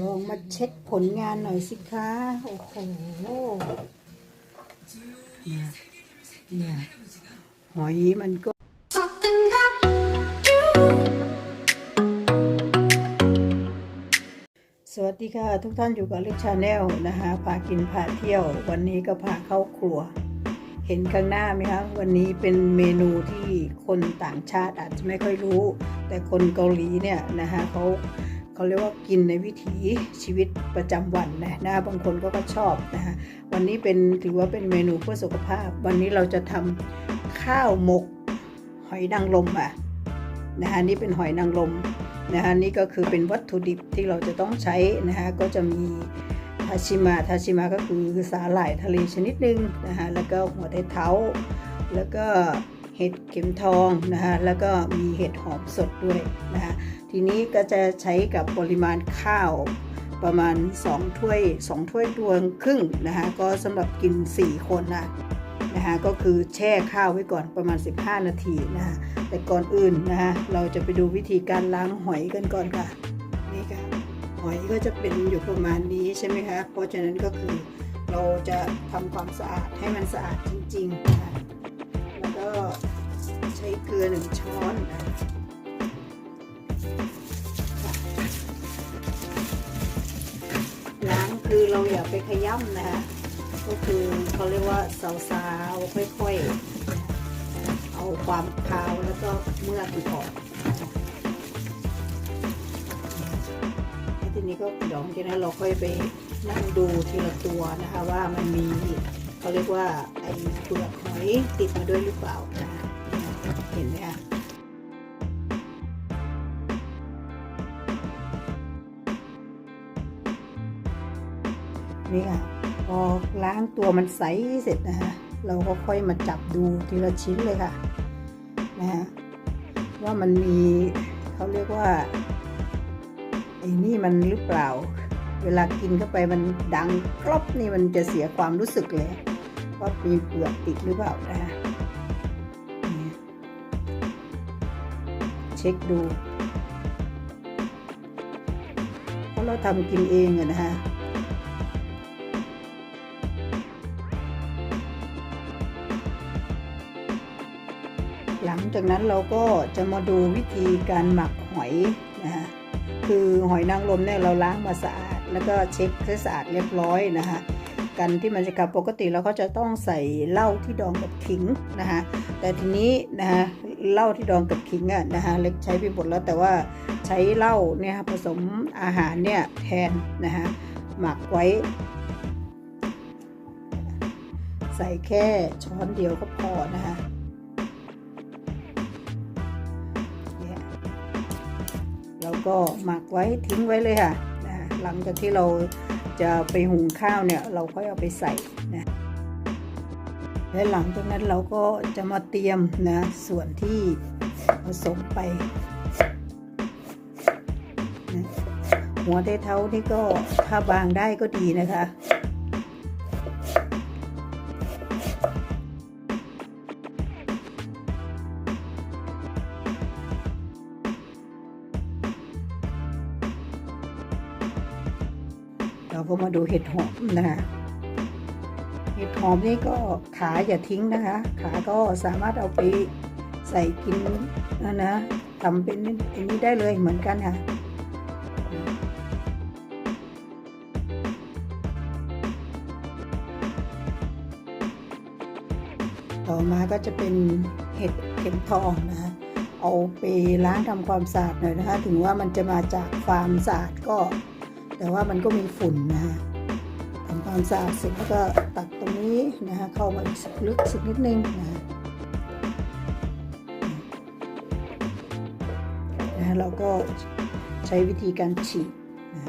ลองมาเช็คผลงานหน่อยสิคะ โอ้โหเนี่ยเนี่ยหอยมันก็สวัสดีค่ะ ทุกท่านอยู่กับลิชาแนลนะคะพากินพาเที่ยว วันนี้ก็พาเข้าครัว เห็นข้างหน้าไหมคะวันนี้เป็นเมนูที่คนต่างชาติอาจจะไม่ค่อยรู้ แต่คนเกาหลีเนี่ยนะคะเขา เขาเรียกว่ากินในวิถีชีวิตประจำวันนะนะบางคนก็ก็ชอบนะคะวันนี้เป็นถือว่าเป็นเมนูเพื่อสุขภาพ วันนี้เราจะทำข้าวหมกหอยนางรมอะนะคะนี่เป็นหอยนางรมนะคะนี่ก็คือเป็นวัตถุดิบที่เราจะต้องใช้นะคะก็จะมีทาชิมะทาชิมะก็คือสาหร่ายทะเลชนิดหนึ่งนะคะแล้วก็หัวไชเท้า แล้วก็ เห็ดเข็มทองนะคะแล้วก็มีเห็ดหอมสดด้วยนะคะทีนี้ก็จะใช้กับปริมาณข้าวประมาณ 2 ถ้วย 2 ถ้วยตวงครึ่งนะคะก็สำหรับกิน 4 คนนะนะคะก็คือแช่ข้าวไว้ก่อนประมาณ 15 นาทีนะคะแต่ก่อนอื่นนะคะเราจะไปดูวิธีการล้างหอยกันก่อนค่ะนี่ค่ะหอยก็จะเป็นอยู่ประมาณนี้ใช่ไหมคะเพราะฉะนั้นก็คือเราจะทำความสะอาดให้มันสะอาดจริงๆนะคะ ใช้เกลือหนึ่งช้อนนะล้างคือเราอย่าไปขย้ำนะคะก็คือเขาเรียกว่าสาวๆค่อยๆ เอาความคาวแล้วก็เมื่อกออกทีนี้ก็เดี๋ยวทีนั้นเราค่อยไปนั่งดูทีละตัวนะคะว่ามันมีเขาเรียกว่าไอ้เปลือกหอยติดมาด้วยหรือเปล่านะ ห็นไหมคะนี่ค่ะพอล้างตัวมันใสเสร็จนะคะเราก็ค่อยมาจับดูทีละชิ้นเลยค่ะนะฮะว่ามันมีเขาเรียกว่าไอ้นี่มันหรือเปล่า เวลากินเข้าไปมันดังกรอบนี่มันจะเสียความรู้สึกเลยว่ามีเปลือกติดหรือเปล่านะ เช็คดู เพราะเราทำกินเองอะนะฮะหลังจากนั้นเราก็จะมาดูวิธีการหมักหอยนะฮะคือหอยนางรมเนี่ยเราล้างมาสะอาด แล้วก็เช็คให้สะอาดเรียบร้อยนะคะ กันที่มันจะกับปกติเราก็จะต้องใส่เหล้าที่ดองกับขิงนะคะแต่ทีนี้นะคะเหล้าที่ดองกับขิงอะนะคะเล็กใช้ไปหมดแล้วแต่ว่าใช้เหล้าเนี่ยผสมอาหารเนี่ยแทนนะคะหมักไว้ ใส่แค่ช้อนเดียวก็พอนะคะเนี่ยเราก็หมักไว้ทิ้งไว้เลยค่ะ หลังจากที่เราจะไปหุงข้าวเนี่ย เราค่อยเอาไปใส่นะและหลังจากนั้นเราก็จะมาเตรียมนะส่วนที่ผสมไปนะหัวไชเท้านี่ก็ถ้าบางได้ก็ดีนะคะ เราก็มาดูเห็ดหอมนะคะเห็ดหอมนี่ก็ขาอย่าทิ้งนะคะ ขาก็สามารถเอาไปใส่กินนะนะทำเป็นอันนี้ได้เลยเหมือนกันค่ะต่อมาก็จะเป็นเห็ดเข็มทองนะคะเอาไปล้างทำความสะอาดหน่อยนะคะ ถึงว่ามันจะมาจากฟาร์มสะอาดก็ แต่ว่ามันก็มีฝุ่นนะคะทำความสะอาดเสร็จแล้วก็ตัดตรงนี้นะคะเข้ามาอีกสักลึกสักนิดนึงนะคะนะเราก็ใช้วิธีการฉีดนะ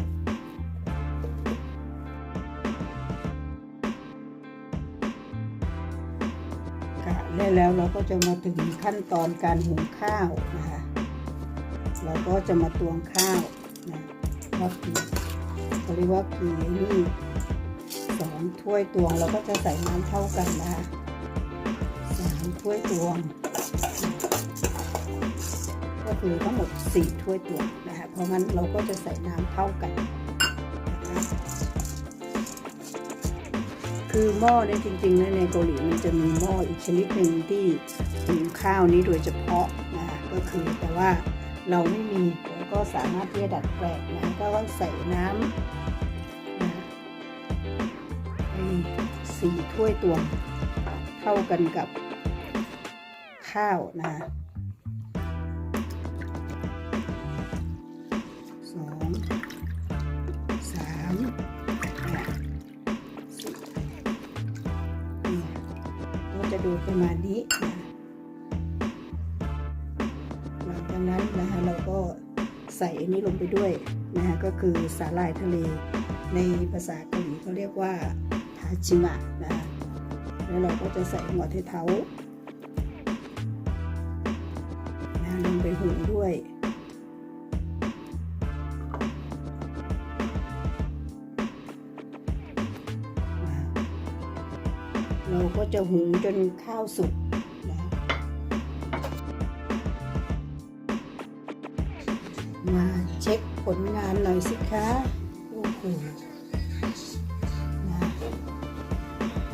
ค่ะแล้วเราก็จะมาถึงขั้นตอนการหุงข้าวนะคะเราก็จะมาตวงข้าวนะว่ากี่ เขาเรียกว่ากีนี่สองถ้วยตวงเราก็จะใส่น้ำเท่ากันนะคะสามถ้วยตวง ก็คือทั้งหมดสี่ถ้วยตวงนะคะเพราะงั้นเราก็จะใส่น้ำเท่ากันคือหม้อเนี่ยจริงๆในเกาหลีมันจะมีหม้ออีกชนิดหนึ่งที่หุงข้าวนี้โดยเฉพาะนะก็คือแต่ว่า เราไม่มีเราก็สามารถที่จะดัดแปลงนะก็ใส่น้ำนะสี่ถ้วยตวงเท่ากันกับข้าวนะคะสองสามอะเนี่ยก็จะดูประมาณนี้นะ ใส่อันนี้ลงไปด้วยนะคะก็คือสาหร่ายทะเล ในภาษาเกาหลีเขาเรียกว่าทาจิมะนะคะแล้วเราก็จะใส่หัวไชเท้านะลงไปหุงด้วยเราก็จะหุงจนข้าวสุก มาเช็คผลงานหน่อยสิคะโอ้โหนะ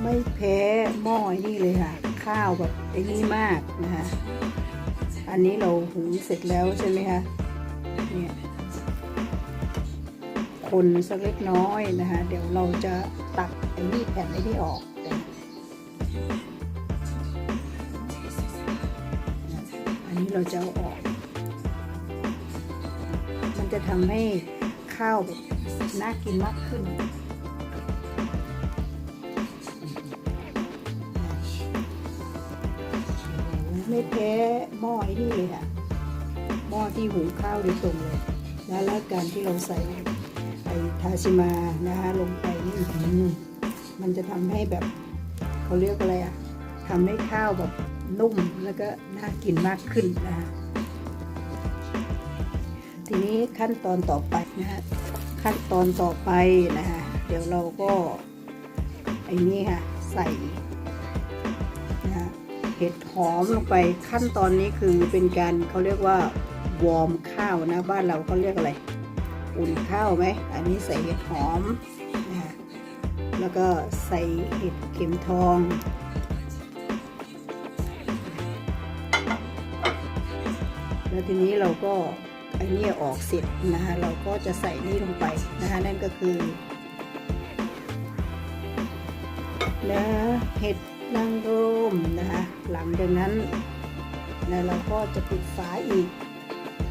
ไม่แพ้หม้ออ้นี่เลยค่ะ ข้าวแบบไอ้นี่มากนะคะอันนี้เราหุงเสร็จแล้วใช่ไหมคะเนี่ยคนสักเล็กน้อยนะคะเดี๋ยวเราจะตักไอ้นี่แผ่นไอ้นี่ออกอันนี้เราจะเอาออก มันจะทำให้ข้าวแบบน่ากินมากขึ้น ไม่แพ้หม้อไอ้นี่เลยค่ะหม้อที่หุงข้าวโดยตรงเลยนะแล้วการที่เราใส่ไอ้ทาชิมานะคะลงไปนี่อื้อหือมันจะทำให้แบบเขาเรียกอะไรอะทำให้ข้าวแบบนุ่มแล้วก็น่ากินมากขึ้นนะคะที นี้ขั้นตอนต่อไปนะฮะขั้นตอนต่อไปนะคะเดี๋ยวเราก็ไอ้นี่ค่ะใส่นะเห็ดหอมลงไปขั้นตอนนี้คือเป็นการเขาเรียกว่าวอร์มข้าวนะบ้านเราเขาเรียกอะไร อุ่นข้าวไหมอันนี้ใส่เห็ดหอมนะแล้วก็ใส่เห็ดเข็มทองแล้วทีนี้เราก็ ไอ้นี่ออกเสร็จนะคะเราก็จะใส่นี่ลงไปนะคะนั่นก็คือนะเห็ดนางรมนะคะหลังจากนั้นนะเราก็จะปิดฝาอีก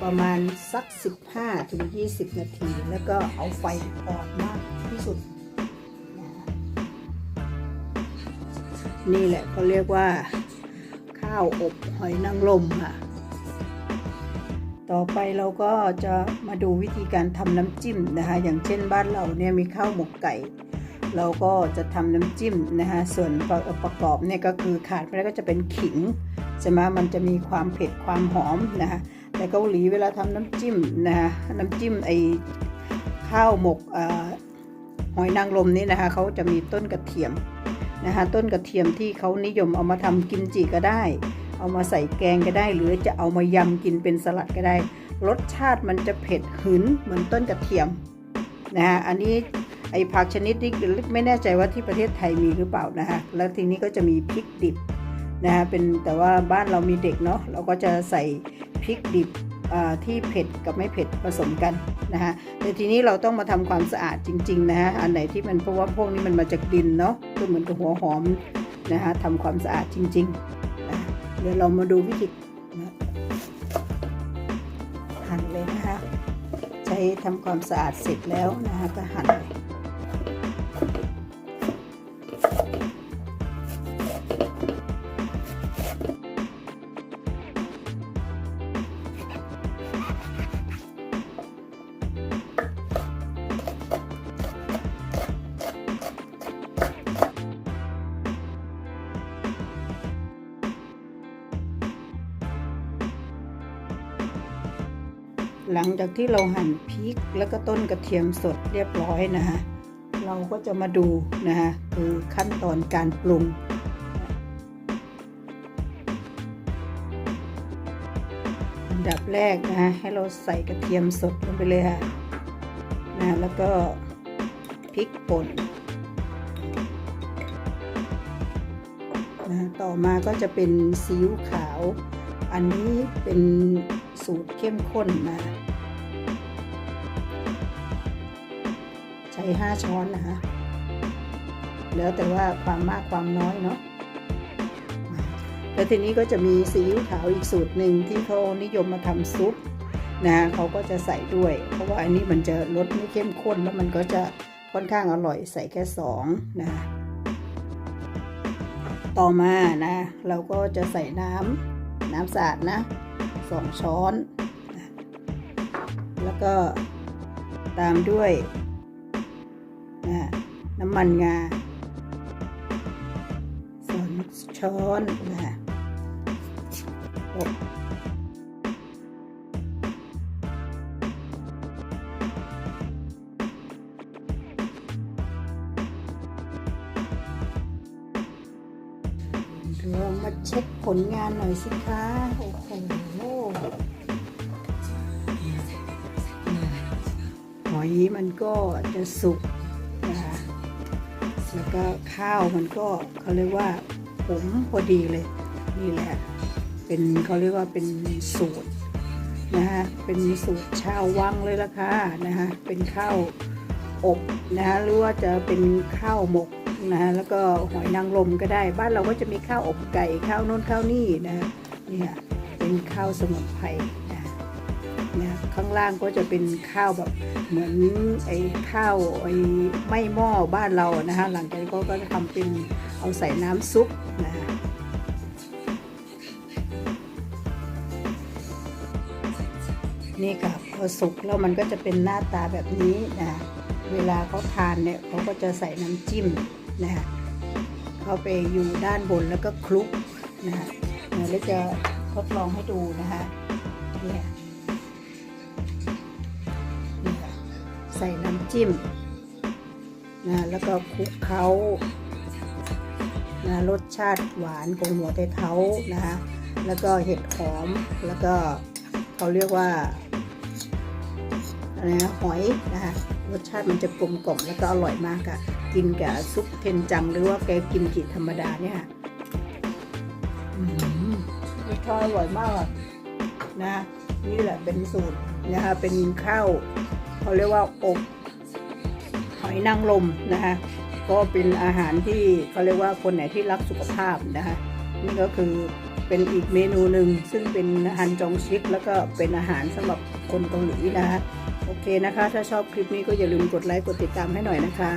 ประมาณสัก 15ถึง20 นาที แล้วก็เอาไฟอ่อนมากที่สุดนะนี่แหละเขาเรียกว่า ข้าวอบหอยนางรมค่ะ ต่อไปเราก็จะมาดูวิธีการทำน้ำจิ้มนะคะ อย่างเช่นบ้านเราเนี่ยมีข้าวหมกไก่ เราก็จะทำน้ำจิ้มนะคะส่วนประประกอบเนี่ยก็คือขาดไม่ได้ก็จะเป็นขิงใช่ไหมมันจะมีความเผ็ดความหอมนะคะแต่เกาหลีเวลาทำน้ำจิ้มนะคะน้ำจิ้มไอข้าวหมกอหอยนางรมนี่นะคะเขาจะมีต้นกระเทียมนะคะต้นกระเทียมที่เขานิยมเอามาทำกิมจิก็ได้ เอามาใส่แกงก็ได้ หรือจะเอามายำกินเป็นสลัดก็ได้ รสชาติมันจะเผ็ดหืนเหมือนต้นกระเทียมนะคะอันนี้ไอ้ผักชนิดนี้ไม่แน่ใจว่าที่ประเทศไทยมีหรือเปล่านะคะแล้วทีนี้ก็จะมีพริกดิบนะคะเป็นแต่ว่าบ้านเรามีเด็กเนาะเราก็จะใส่พริกดิบที่เผ็ดกับไม่เผ็ดผสมกันนะคะแต่ทีนี้เราต้องมาทำความสะอาดจริงๆนะคะอันไหนที่มันเพราะว่าพวกนี้มันมาจากดินเนาะก็เหมือนกับหัวหอมนะคะทำความสะอาดจริง ๆ เดี๋ยวเรามาดูวิธีนะหั่นเลยนะคะ ใช้ทำความสะอาดเสร็จแล้วนะคะก็หั่นเลย หลังจากที่เราหั่นพริกแล้วก็ต้นกระเทียมสดเรียบร้อยนะคะเราก็จะมาดูนะคะคือขั้นตอนการปรุงอันดับแรกนะคะให้เราใส่กระเทียมสดลงไปเลยค่ะนะแล้วก็พริกป่นนะต่อมาก็จะเป็นซีอิ๊วขาว อันนี้เป็น สูตรเข้มข้นนะใช้5ช้อนนะคะแล้วแต่ว่าความมากความน้อยเนาะแล้วทีนี้ก็จะมีซีอิ๊วขาวอีกสูตรหนึ่งที่เขานิยมมาทำซุปนะเขาก็จะใส่ด้วย เพราะว่าอันนี้มันจะรสไม่เข้มข้นแล้วมันก็จะค่อนข้างอร่อยใส่แค่สองนะต่อมานะ เราก็จะใส่น้ำน้ำสะอาดนะ สองช้อน แล้วก็ตามด้วยนะน้ำมันงาสองช้อนนะลอบเรามาเช็คผลงานหน่อยสิคะโอ้โห อยมันก็จะสุกนะคะแล้วก็ข้าวมันก็เขาเรียกว่าผมพอดีเลยนี่แหละ เป็นเขาเรียกว่าเป็นสูตรนะคะเป็นสูตรชาววังเลยละค่ะนะคะเป็นข้าวอบนะคะหรือว่าจะเป็นข้าวหมกนะคะแล้วก็หอยนางรมก็ได้ บ้านเราก็จะมีข้าวอบไก่ข้าวโน้นข้าวนี่นะเนี่ยเป็นข้าวสมุนไพร นะข้างล่างก็จะเป็นข้าวแบบเหมือนไอ้ข้าวไอ้ไม่หม้อบ้านเรานะคะหลังจากนั้นก็ก็จะทำเป็นเอาใส่น้ำซุปนะคะนี่ค่ะพอสุกแล้วมันก็จะเป็นหน้าตาแบบนี้นะเวลาเขาทานเนี่ยเขาก็จะใส่น้ำจิ้มนะเขาไปอยู่ด้านบนแล้วก็คลุกนะเดี๋ยวจะทดลองให้ดูนะคะเนี่ย ใส่น้ำจิ้มนะแล้วก็คลุกเขานะรสชาติหวานของหัวไชเท้านะคะแล้วก็เห็ดหอมแล้วก็เขาเรียกว่าอะไรนะหอยนะคะรสชาติมันจะกลมกล่อมแล้วก็อร่อยมากค่ะกินกับซุปเทนจังหรือว่าแกกิมจิธรรมดาเนี่ยค่ะอืมรสชาติอร่อยมากอะนะนี่แหละเป็นสูตรนะคะเป็นข้าว เขาเรียกว่าอบหอยนางรมนะคะก็เป็นอาหารที่เขาเรียกว่าคนไหนที่รักสุขภาพนะคะนี่ก็คือเป็นอีกเมนูหนึ่งซึ่งเป็นอาหารจองชิก แล้วก็เป็นอาหารสำหรับคนเกาหลีนะคะโอเคนะคะ ถ้าชอบคลิปนี้ก็อย่าลืมกดไลค์กดติดตามให้หน่อยนะคะ